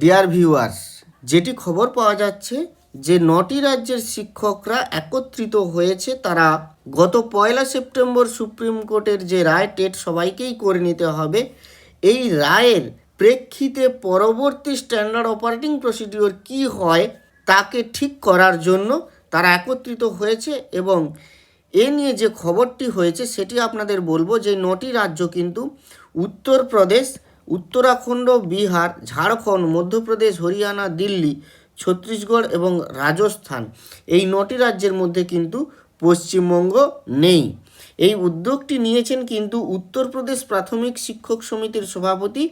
Dear viewers যেটি খবর পাওয়া যাচ্ছে যে নটি রাজ্যের শিক্ষকরা একত্রিত হয়েছে, তারা গত পয়লা সেপ্টেম্বর সুপ্রিম কোর্টের যে রায়, টেট সবাইকেই করে নিতে হবে। এই রায়ের প্রেক্ষিতে পরবর্তী স্ট্যান্ডার্ড অপারেটিং প্রসিডিওর কি হয়, তাকে ঠিক করার জন্য তারা একত্রিত হয়েছে এবং এ নিয়ে যে খবরটি হয়েছে, সেটি আপনাদের বলব যে নটি রাজ্য কিন্তু উত্তরপ্রদেশ উত্তরাখণ্ড, বিহার, ঝাড়খণ্ড, মধ্যপ্রদেশ, হরিয়ানা, দিল্লি, ছত্তিশগড় এবং রাজস্থান। এই নটি রাজ্যের মধ্যে কিন্তু পশ্চিমবঙ্গ নেই। এই উদ্যোগটি নিয়েছেন কিন্তু উত্তরপ্রদেশ প্রাথমিক শিক্ষক সমিতির সভাপতি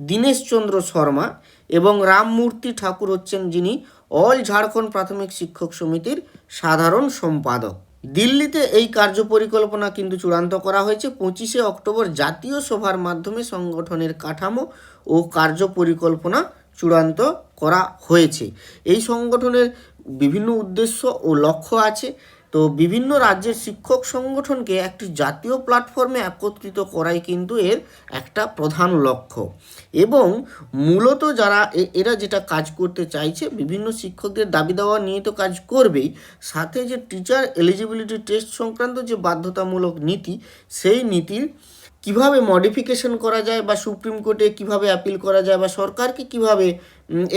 দীনেশচন্দ্র শর্মা এবং রামমূর্তি ঠাকুর হচ্ছেন যিনি অল ঝাড়খণ্ড প্রাথমিক শিক্ষক সমিতির সাধারণ সম্পাদক। দিল্লিতে এই কার্য পরিকল্পনা কিন্তু চূড়ান্ত করা হয়েছে। পঁচিশে অক্টোবর জাতীয় সভার মাধ্যমে সংগঠনের কাঠামো ও কার্য পরিকল্পনা চূড়ান্ত করা হয়েছে। এই সংগঠনের বিভিন্ন উদ্দেশ্য ও লক্ষ্য আছে। তো বিভিন্ন রাজ্যের শিক্ষক সংগঠনকে একটি জাতীয় প্ল্যাটফর্মে একত্রিত করাই কিন্তু এর একটা প্রধান লক্ষ্য। এবং মূলত যারা এরা যেটা কাজ করতে চাইছে, বিভিন্ন শিক্ষকদের দাবি দেওয়া নিয়ে তো কাজ করবেই, সাথে যে টিচার এলিজিবিলিটি টেস্ট সংক্রান্ত যে বাধ্যতামূলক নীতি, সেই নীতির কীভাবে মডিফিকেশন করা যায় বা সুপ্রিম কোর্টে কীভাবে অ্যাপিল করা যায় বা সরকারকে কীভাবে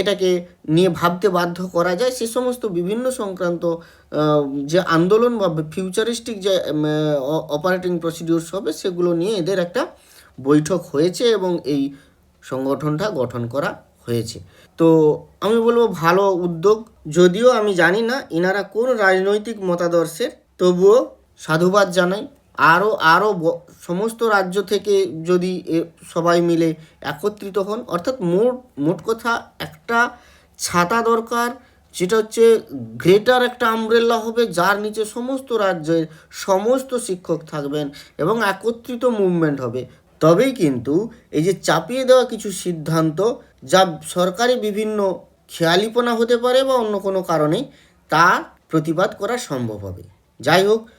এটাকে নিয়ে ভাবতে বাধ্য করা যায়, সে সমস্ত বিভিন্ন সংক্রান্ত যে আন্দোলন বা ফিউচারিস্টিক যে অপারেটিং প্রসিডিউরস হবে, সেগুলো নিয়ে এদের একটা বৈঠক হয়েছে এবং এই সংগঠনটা গঠন করা হয়েছে। তো আমি বলব ভালো উদ্যোগ, যদিও আমি জানি না ইনারা কোন রাজনৈতিক মতাদর্শের, তবুও সাধুবাদ জানাই। আরও আরও সমস্ত রাজ্য থেকে যদি সবাই মিলে একত্রিত হন, অর্থাৎ মোট মোট কথা একটা ছাতা দরকার, যেটা হচ্ছে গ্রেটার একটা আমব্রেল্লা হবে, যার নিচে সমস্ত রাজ্যের সমস্ত শিক্ষক থাকবেন এবং একত্রিত মুভমেন্ট হবে। তবেই কিন্তু এই যে চাপিয়ে দেওয়া কিছু সিদ্ধান্ত, যা সরকারি বিভিন্ন খেয়ালিপনা হতে পারে বা অন্য কোনো কারণে, তা প্রতিবাদ করা সম্ভব হবে। যাই হোক